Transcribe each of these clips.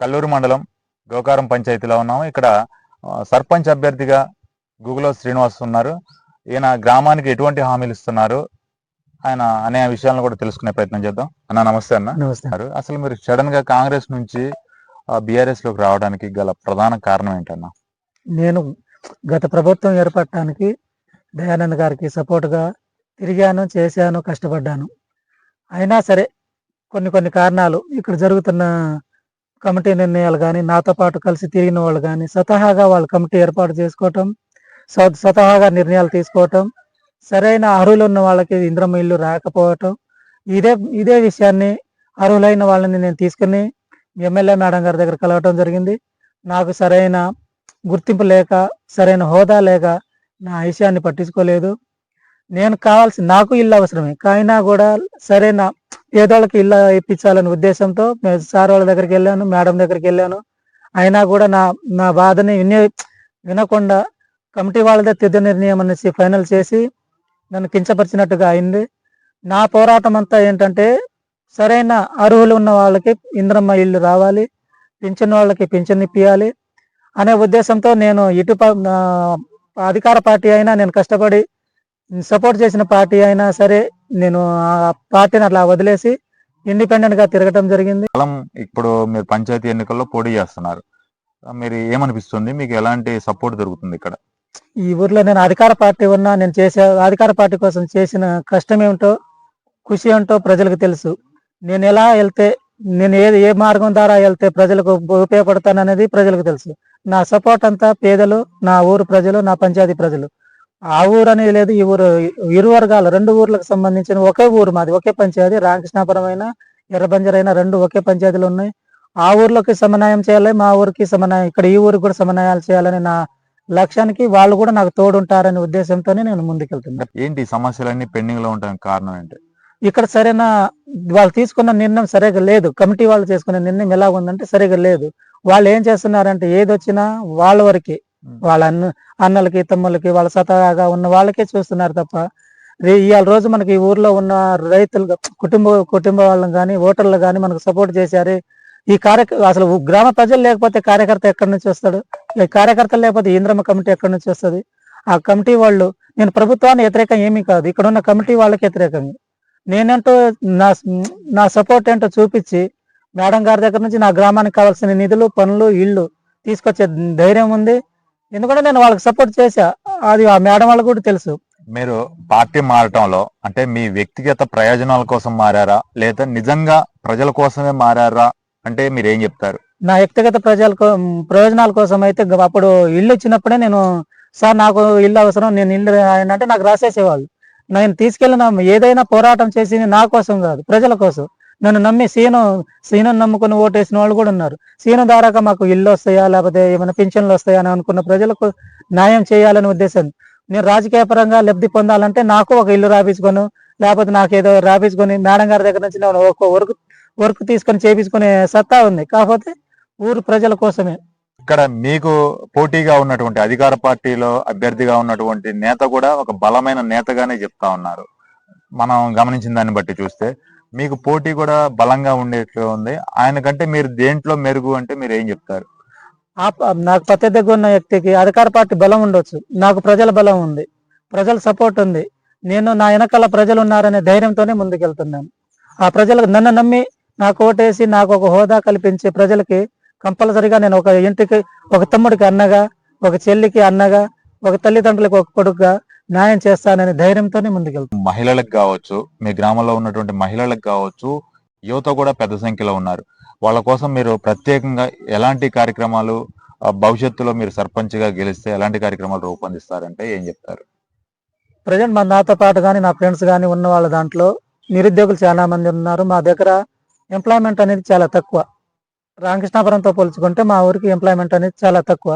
కల్లూరు మండలం గోకారం పంచాయతీలో ఉన్నాము. ఇక్కడ సర్పంచ్ అభ్యర్థిగా గూగులో శ్రీనివాస్ ఉన్నారు. ఈయన గ్రామానికి ఎటువంటి హామీలు ఇస్తున్నారు? ఆయన అనే విషయాలను కూడా తెలుసుకునే ప్రయత్నం చేద్దాం. అన్న నమస్తే అన్న. నమస్తే. అసలు మీరు సడన్గా కాంగ్రెస్ నుంచి బీఆర్ఎస్లోకి రావడానికి గల ప్రధాన కారణం ఏంటన్నా? నేను గత ప్రభుత్వం ఏర్పడటానికి దయానంద్ గారికి సపోర్ట్గా తిరిగాను చేశాను కష్టపడ్డాను. అయినా సరే కొన్ని కొన్ని కారణాలు ఇక్కడ జరుగుతున్న కమిటీ నిర్ణయాలు కానీ నాతో పాటు కలిసి తిరిగిన వాళ్ళు కానీ స్వతహాగా వాళ్ళు కమిటీ ఏర్పాటు చేసుకోవటం స్వ- స్వతహాగా నిర్ణయాలు తీసుకోవటం సరైన అర్హులు ఉన్న వాళ్ళకి ఇంద్రమ ఇల్లు రాకపోవటం ఇదే ఇదే విషయాన్ని అర్హులైన వాళ్ళని నేను తీసుకుని ఎమ్మెల్యే మేడం గారి దగ్గర కలవటం జరిగింది. నాకు సరైన గుర్తింపు లేక సరైన హోదా లేక నా విషయాన్ని పట్టించుకోలేదు. నేను కావాల్సి నాకు ఇల్లు అవసరమే. కానీ కూడా సరైన పేదోళ్ళకి ఇల్లు ఇప్పించాలనే ఉద్దేశంతో మే- సార్ వాళ్ళ దగ్గరికి వెళ్ళాను మేడం దగ్గరికి వెళ్ళాను. అయినా కూడా నా నా బాధని వినే వినకుండా కమిటీ వాళ్ళదే తుది నిర్ణయం అనేసి ఫైనల్ చేసి నన్ను కించపరిచినట్టుగా అయింది. నా పోరాటం అంతా ఏంటంటే సరైన అర్హులు ఉన్న వాళ్ళకి ఇంద్రమ్మ ఇల్లు రావాలి పింఛన్ వాళ్ళకి పింఛన్ ఇప్పియాలి అనే ఉద్దేశంతో నేను ఇటు అధికార పార్టీ అయినా నేను కష్టపడి సపోర్ట్ చేసిన పార్టీ అయినా సరే నేను ఆ పార్టీని అట్లా వదిలేసి ఇండిపెండెంట్గా తిరగటం జరిగింది. బలం ఇప్పుడు మీరు పంచాయతీ ఎన్నికల్లో పోటీ చేస్తున్నారు. మీరు ఏమనిపిస్తుంది? మీకు ఎలాంటి సపోర్ట్ దొరుకుతుంది ఇక్కడ? ఈ ఊర్లో నేను అధికార పార్టీ ఉన్నా నేను చేసే అధికార పార్టీ కోసం చేసిన కష్టం ఏమిటో ఖుషి ఏంటో ప్రజలకు తెలుసు. నేను ఎలా వెళ్తే నేను ఏ ఏ మార్గం ద్వారా వెళ్తే ప్రజలకు ఉపయోగపడతాననేది ప్రజలకు తెలుసు. నా సపోర్ట్ అంతా పేదలు నా ఊరు ప్రజలు నా పంచాయతీ ప్రజలు. ఆ ఊరు అనేది లేదు ఈ ఊరు ఇరు వర్గాలు రెండు ఊర్లకు సంబంధించిన ఒకే ఊరు మాది ఒకే పంచాయతీ. రామకృష్ణాపురం అయినా ఎర్రబంజర్ అయినా రెండు ఒకే పంచాయతీలు ఉన్నాయి. ఆ ఊర్లోకి సమన్వయం చేయాలి మా ఊరికి సమన్వయం ఇక్కడ ఈ ఊరికి కూడా సమన్వయాలు చేయాలని నా లక్ష్యానికి వాళ్ళు కూడా నాకు తోడుంటారనే ఉద్దేశంతోనే నేను ముందుకెళ్తున్నాను. ఏంటి సమస్యలన్నీ పెండింగ్లో ఉండడానికి కారణం ఏంటి? ఇక్కడ సరైన వాళ్ళు తీసుకున్న నిర్ణయం సరిగా లేదు. కమిటీ వాళ్ళు చేసుకున్న నిర్ణయం ఎలా ఉందంటే సరిగా లేదు. వాళ్ళు ఏం చేస్తున్నారంటే ఏది వచ్చినా వాళ్ళ వరకే వాళ్ళ అన్న అన్నలకి తమ్ములకి వాళ్ళ సతహాగా ఉన్న వాళ్ళకే చూస్తున్నారు తప్ప రే- ఇవాళ రోజు మనకి ఈ ఊర్లో ఉన్న రైతులు కుటుంబ కుటుంబ వాళ్ళని కానీ ఓటర్లు కానీ మనకు సపోర్ట్ చేశారు. ఈ కార్య అసలు గ్రామ ప్రజలు లేకపోతే కార్యకర్త ఎక్కడి నుంచి వస్తాడు? ఈ కార్యకర్తలు లేకపోతే ఇంద్రమ్మ కమిటీ ఎక్కడి నుంచి వస్తుంది? ఆ కమిటీ వాళ్ళు నేను ప్రభుత్వాన్ని వ్యతిరేకం ఏమీ కాదు. ఇక్కడ ఉన్న కమిటీ వాళ్ళకి వ్యతిరేకం నేనంటూ నా నా సపోర్ట్ ఏంటో చూపించి మేడం గారి దగ్గర నుంచి నా గ్రామానికి కావాల్సిన నిధులు పనులు ఇళ్ళు తీసుకొచ్చే ధైర్యం ఉంది. ఎందుకంటే నేను వాళ్ళకి సపోర్ట్ చేశా. అది ఆ మేడం వాళ్ళకి కూడా తెలుసు. మీరు పార్టీ మారటంలో అంటే మీ వ్యక్తిగత ప్రయోజనాల కోసం మారారా? లేదా నిజంగా ప్రజల కోసమే మారారా? అంటే మీరు ఏం చెప్తారు? నా వ్యక్తిగత ప్రజలకు ప్రయోజనాల కోసం అయితే అప్పుడు ఇల్లు ఇచ్చినప్పుడే నేను సార్ నాకు ఇల్లు అవసరం. నేను ఇల్లు అంటే నాకు రాసేసేవాళ్ళు. నేను తీసుకెళ్ళిన ఏదైనా పోరాటం చేసి నా కోసం కాదు ప్రజల కోసం. నన్ను నమ్మి సీను సీను నమ్ముకుని ఓటేసిన వాళ్ళు కూడా ఉన్నారు. సీను ద్వారా మాకు ఇల్లు వస్తాయా లేకపోతే ఏమైనా పింఛన్లు వస్తాయా అని అనుకున్న ప్రజలకు న్యాయం చేయాలనే ఉద్దేశం. నేను రాజకీయ పరంగా లబ్ధి పొందాలంటే నాకు ఒక ఇల్లు రాపించుకోను లేకపోతే నాకు ఏదో రాపించుకొని మేడం గారి దగ్గర నుంచి నేను ఒక వర్క్ వర్క్ తీసుకొని చేపించుకునే సత్తా ఉంది. కాకపోతే ఊరు ప్రజల కోసమే. ఇక్కడ మీకు పోటీగా ఉన్నటువంటి అధికార పార్టీలో అభ్యర్థిగా ఉన్నటువంటి నేత కూడా ఒక బలమైన నేతగానే చెప్తా ఉన్నారు. మనం గమనించిన దాన్ని బట్టి చూస్తే మీకు పోటీ కూడా బలంగా ఉండేట్లు ఉంది. ఆయన కంటే మీరు దేంట్లో మెరుగు అంటే మీరు ఏం చెప్తారు? ఆ పత్తి దగ్గర ఉన్న వ్యక్తికి అధికార పార్టీ బలం ఉండొచ్చు. నాకు ప్రజల బలం ఉంది. ప్రజల సపోర్ట్ ఉంది. నేను నా వెనకాల ప్రజలు ఉన్నారనే ధైర్యంతోనే ముందుకెళ్తున్నాను. ఆ ప్రజలకు నన్ను నమ్మి నాకు ఓటేసి నాకు ఒక హోదా కల్పించే ప్రజలకి కంపల్సరిగా నేను ఒక ఇంటికి ఒక తమ్ముడికి అన్నగా ఒక చెల్లికి అన్నగా ఒక తల్లిదండ్రులకు ఒక కొడుకుగా న్యాయం చేస్తాననే ధైర్యంతోనే ముందుకెళ్తాను మహిళలకు కావచ్చు మీ గ్రామంలో ఉన్నటువంటి మహిళలకు కావచ్చు యువత కూడా పెద్ద సంఖ్యలో ఉన్నారు. వాళ్ళ కోసం మీరు ప్రత్యేకంగా ఎలాంటి కార్యక్రమాలు భవిష్యత్తులో మీరు సర్పంచ్గా గెలిస్తే ఎలాంటి కార్యక్రమాలు రూపొందిస్తారంటే ఏం చెప్తారు? ప్రజెంట్ మా నాతో పాటు కానీ నా ఫ్రెండ్స్ కానీ ఉన్న వాళ్ళ దాంట్లో నిరుద్యోగులు చాలా మంది ఉన్నారు. మా దగ్గర ఎంప్లాయ్మెంట్ అనేది చాలా తక్కువ. రామకృష్ణాపురంతో పోల్చుకుంటే మా ఊరికి ఎంప్లాయ్మెంట్ అనేది చాలా తక్కువ.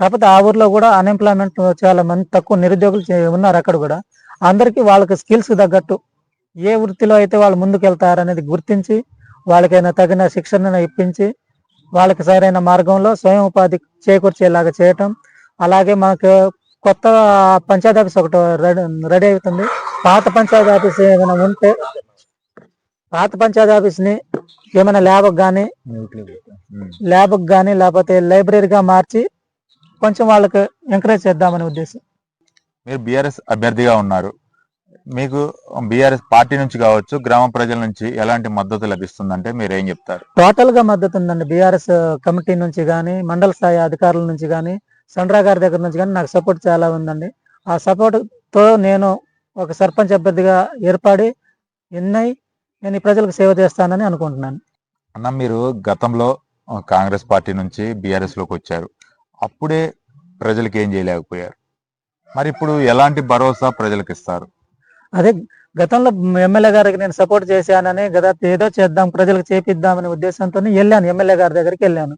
కాకపోతే ఆ ఊర్లో కూడా అన్ఎంప్లాయ్మెంట్ చాలా మంది తక్కువ నిరుద్యోగులు ఉన్నారు అక్కడ కూడా అందరికీ వాళ్ళకి స్కిల్స్ తగ్గట్టు ఏ వృత్తిలో అయితే వాళ్ళు ముందుకు వెళ్తారనేది గుర్తించి వాళ్ళకైనా తగిన శిక్షణ ఇప్పించి వాళ్ళకి సరైన మార్గంలో స్వయం ఉపాధి చేకూర్చేలాగా చేయటం అలాగే మనకు కొత్త పంచాయతీ ఆఫీస్ ఒకటి రెడీ అవుతుంది పాత పంచాయతీ ఆఫీస్ ఏమైనా ఉంటే పాత పంచాయతీ ఆఫీస్ని ఏమైనా ల్యాబ్ కానీ. ల్యాబ్కి కానీ లేకపోతే లైబ్రరీగా మార్చి కొంచెం వాళ్ళకి ఎంకరేజ్ చేద్దామనే ఉద్దేశం. మీరు బీఆర్ఎస్ అభ్యర్థిగా ఉన్నారు. మీకు బీఆర్ఎస్ పార్టీ నుంచి కావచ్చు గ్రామ ప్రజల నుంచి ఎలాంటి మద్దతు లభిస్తుందంటే మీరు ఏం చెప్తారు? టోటల్గా మద్దతు ఉందండి. బీఆర్ఎస్ కమిటీ నుంచి కానీ మండల స్థాయి అధికారుల నుంచి కానీ సండ్రా గారి దగ్గర నుంచి కానీ నాకు సపోర్ట్ చాలా ఉందండి. ఆ సపోర్ట్తో నేను ఒక సర్పంచ్ అభ్యర్థిగా ఏర్పడి ఎన్నై నేను ఈ ప్రజలకు సేవ చేస్తానని అనుకుంటున్నాను. అన్న మీరు గతంలో కాంగ్రెస్ పార్టీ నుంచి బీఆర్ఎస్లోకి వచ్చారు. అప్పుడే ప్రజలకు ఏం చేయలేకపోయారు. మరి ఇప్పుడు ఎలాంటి భరోసా ప్రజలకు ఇస్తారు అదే గతంలో ఎమ్మెల్యే గారికి నేను సపోర్ట్ చేశానని గత ఏదో చేద్దాం ప్రజలకు చేపిద్దామనే ఉద్దేశంతో వెళ్ళాను ఎమ్మెల్యే గారి దగ్గరికి వెళ్ళాను.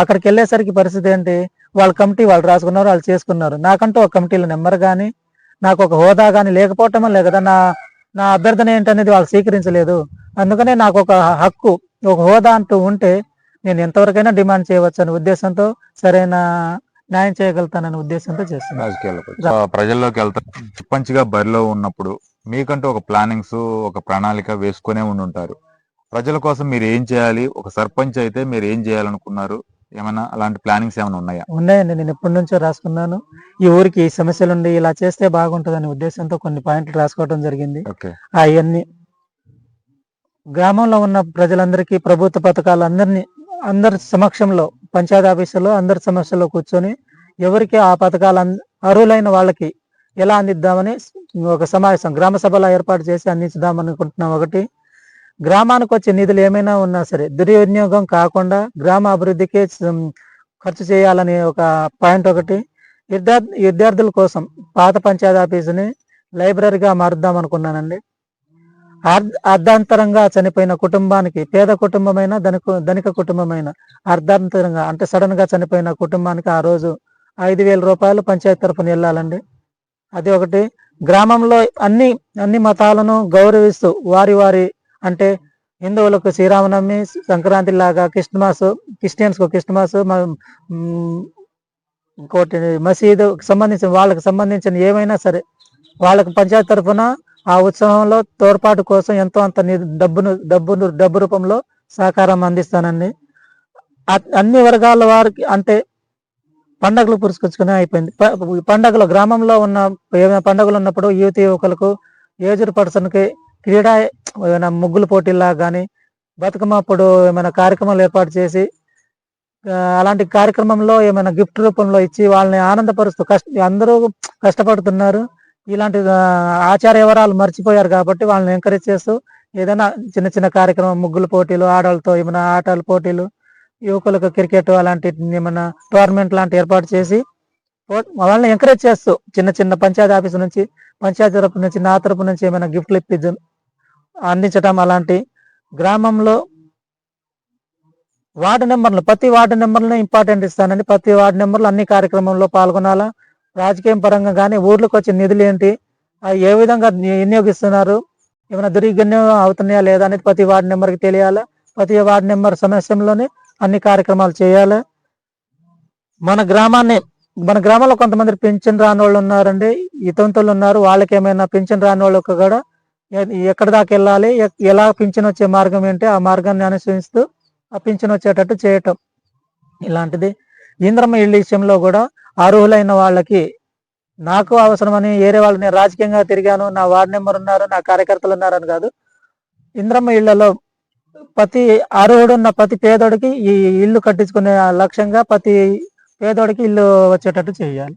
అక్కడికి వెళ్ళేసరికి పరిస్థితి ఏంటి? వాళ్ళ కమిటీ వాళ్ళు రాసుకున్నారు వాళ్ళు చేసుకున్నారు. నాకంటూ ఒక కమిటీలో నెంబర్ కానీ నాకు ఒక హోదా కానీ లేకపోవటమే లేదు కదా నా నా అభ్యర్థన ఏంటనేది వాళ్ళు స్వీకరించలేదు. అందుకనే నాకు ఒక హక్కు ఒక హోదా అంటూ ఉంటే నేను ఎంతవరకైనా డిమాండ్ చేయవచ్చు అనే ఉద్దేశంతో సరైన న్యాయం చేయగలుగుతాననే ఉద్దేశంతో చేస్తున్నాను. ప్రజల్లోకి వెళ్తా సర్పంచ్గా బరిలో ఉన్నప్పుడు మీకంటూ ఒక ప్లానింగ్స్ ఒక ప్రణాళిక వేసుకునే ఉండి ఉంటారు ప్రజల కోసం మీరు ఏం చేయాలి? ఒక సర్పంచ్ అయితే మీరు ఏం చేయాలనుకున్నారు? ఏమైనా అలాంటి ప్లానింగ్స్ ఏమైనా ఉన్నాయా? ఉన్నాయండి. నేను ఎప్పటి నుంచో రాసుకున్నాను. ఈ ఊరికి ఈ సమస్యలు ఉండి ఇలా చేస్తే బాగుంటుందనే ఉద్దేశంతో కొన్ని పాయింట్లు రాసుకోవడం జరిగింది. అవన్నీ గ్రామంలో ఉన్న ప్రజలందరికీ ప్రభుత్వ పథకాలు అందరినీ అందరి సమక్షంలో పంచాయతీ ఆఫీసులో అందరి సమస్యలో కూర్చొని ఎవరికి ఆ పథకాలు అర్హులైన వాళ్ళకి ఎలా అందిద్దామని ఒక సమావేశం గ్రామ సభలో ఏర్పాటు చేసి అందించుదాం అనుకుంటున్నాం. ఒకటి గ్రామానికి వచ్చే నిధులు ఏమైనా ఉన్నా సరే దుర్వినియోగం కాకుండా గ్రామ అభివృద్ధికి ఖర్చు చేయాలనే ఒక పాయింట్ ఒకటి. విద్యార్థి విద్యార్థుల కోసం పాత పంచాయతీ ఆఫీసుని లైబ్రరీగా మారుద్దాం అనుకున్నానండి. అర్ధాంతరంగా చనిపోయిన కుటుంబానికి పేద కుటుంబమైన ధనిక ధనిక కుటుంబమైన అర్ధాంతరంగా అంటే సడన్గా చనిపోయిన కుటుంబానికి ఆ రోజు ఐదు వేల రూపాయలు పంచాయతీ తరఫున వెళ్ళాలండి. అది ఒకటి. గ్రామంలో అన్ని అన్ని మతాలను గౌరవిస్తూ వారి వారి అంటే హిందువులకు శ్రీరామనవమి సంక్రాంతి లాగా క్రిస్మస్ క్రిస్టియన్స్కు క్రిస్మస్ ఇంకోటి మసీదు సంబంధించిన వాళ్ళకి సంబంధించిన ఏమైనా సరే వాళ్ళకి పంచాయతీ తరఫున ఆ ఉత్సవంలో తోడ్పాటు కోసం ఎంతో అంత ని- డబ్బును డబ్బును డబ్బు రూపంలో సహకారం అందిస్తానండి అన్ని వర్గాల వారికి అంటే పండగలు పురుచుకొచ్చుకునే అయిపోయింది. ప- పండగలు గ్రామంలో ఉన్న ఏమైనా పండగలు ఉన్నప్పుడు యువతి యువకులకు ఏజ్డ్ పర్సన్కి క్రీడా ఏమైనా ముగ్గుల పోటీల్లా కానీ బతుకమ్మప్పుడు ఏమైనా కార్యక్రమాలు ఏర్పాటు చేసి అలాంటి కార్యక్రమంలో ఏమైనా గిఫ్ట్ రూపంలో ఇచ్చి వాళ్ళని ఆనందపరుస్తూ కష్ట అందరూ కష్టపడుతున్నారు. ఇలాంటి ఆచార వివరాలు మర్చిపోయారు కాబట్టి వాళ్ళని ఎంకరేజ్ చేస్తూ ఏదైనా చిన్న చిన్న కార్యక్రమం ముగ్గుల పోటీలు ఆడవాళ్ళతో ఏమైనా ఆటల పోటీలు యువకులకు క్రికెట్ అలాంటి ఏమైనా టోర్నమెంట్ లాంటి ఏర్పాటు చేసి వాళ్ళని ఎంకరేజ్ చేస్తూ చిన్న చిన్న పంచాయతీ ఆఫీస్ నుంచి పంచాయతీ తరపు నుంచి నా తరపు నుంచి ఏమైనా గిఫ్ట్లు ఇప్పించడం అందించడం అలాంటి గ్రామంలో వార్డు నెంబర్లు ప్రతి వార్డు నెంబర్లను ఇంపార్టెంట్ ఇస్తానండి ప్రతి వార్డు నెంబర్లు అన్ని కార్యక్రమంలో పాల్గొనాలా రాజకీయం పరంగా కానీ ఊర్లకు వచ్చే నిధులు ఏంటి? ఏ విధంగా వినియోగిస్తున్నారు? ఏమైనా దుర్వినియోగం అవుతున్నాయా లేదా అనేది ప్రతి వార్డు నెంబర్కి తెలియాలా? ప్రతి వార్డు నెంబర్ సమస్యలోనే అన్ని కార్యక్రమాలు చేయాలి? మన గ్రామాన్ని మన గ్రామంలో కొంతమంది పింఛన్ రాని వాళ్ళు ఉన్నారండి ఇతంతులు ఉన్నారు వాళ్ళకి ఏమైనా పింఛన్ రాని వాళ్ళకి కూడా ఎ- ఎక్కడి దాకా వెళ్ళాలి? ఎలా పింఛన్ వచ్చే మార్గం ఏంటి? ఆ మార్గాన్ని అనుసరిస్తూ ఆ పింఛన్ వచ్చేటట్టు చేయటం. ఇలాంటిది ఇంద్రమ్మ ఇళ్ళ విషయంలో కూడా అర్హులైన వాళ్ళకి నాకు అవసరమని వేరే వాళ్ళు నేను రాజకీయంగా తిరిగాను నా వార్డు నెంబర్ ఉన్నారు నా కార్యకర్తలు ఉన్నారని కాదు. ఇంద్రమ్మ ఇళ్ళలో ప్రతి అర్హుడున్న ప్రతి పేదోడికి ఈ ఇల్లు కట్టించుకునే లక్ష్యంగా ప్రతి పేదోడికి ఇల్లు వచ్చేటట్టు చేయాలి.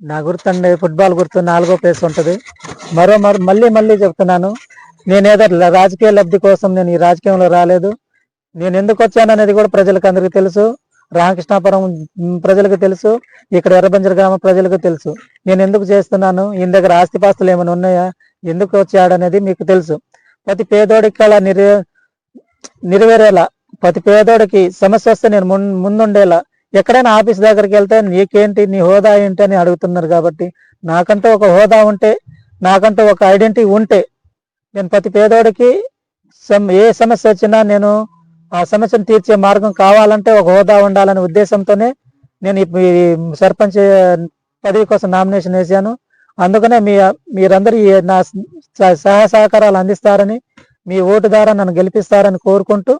నా గుర్తండి ఫుట్బాల్ గుర్తు నాలుగో ప్లేస్ ఉంటుంది. మరో మరో మళ్ళీ మళ్ళీ చెప్తున్నాను నేనేదో రాజకీయ లబ్ధి కోసం నేను ఈ రాజకీయంలో రాలేదు. నేను ఎందుకు వచ్చాను అనేది కూడా ప్రజలకు అందరికీ తెలుసు. రామకృష్ణాపురం ప్రజలకు తెలుసు ఇక్కడ ఎర్రబంజర గ్రామ ప్రజలకు తెలుసు. నేను ఎందుకు చేస్తున్నాను? ఈయన దగ్గర ఆస్తిపాస్తులు ఏమైనా ఉన్నాయా? ఎందుకు వచ్చాడనేది మీకు తెలుసు. ప్రతి పేదోడికి అలా నిర్వే నెరవేరేలా ప్రతి పేదోడికి సమస్య వస్తే నేను ముందుండేలా. ఎక్కడైనా ఆఫీస్ దగ్గరికి వెళ్తే నీకేంటి నీ హోదా ఏంటి అని అడుగుతున్నారు కాబట్టి నాకంటూ ఒక హోదా ఉంటే నాకంటూ ఒక ఐడెంటిటీ ఉంటే నేను ప్రతి పేదోడికి ఏ సమస్య వచ్చినా నేను ఆ సమస్యను తీర్చే మార్గం కావాలంటే ఒక హోదా ఉండాలనే ఉద్దేశంతోనే నేను ఈ సర్పంచ్ పదవి కోసం నామినేషన్ వేశాను. అందుకనే మీ మీరందరూ నా సహ సహాయ సహకారాలు అందిస్తారని మీ ఓటు ద్వారా నన్ను గెలిపిస్తారని కోరుకుంటూ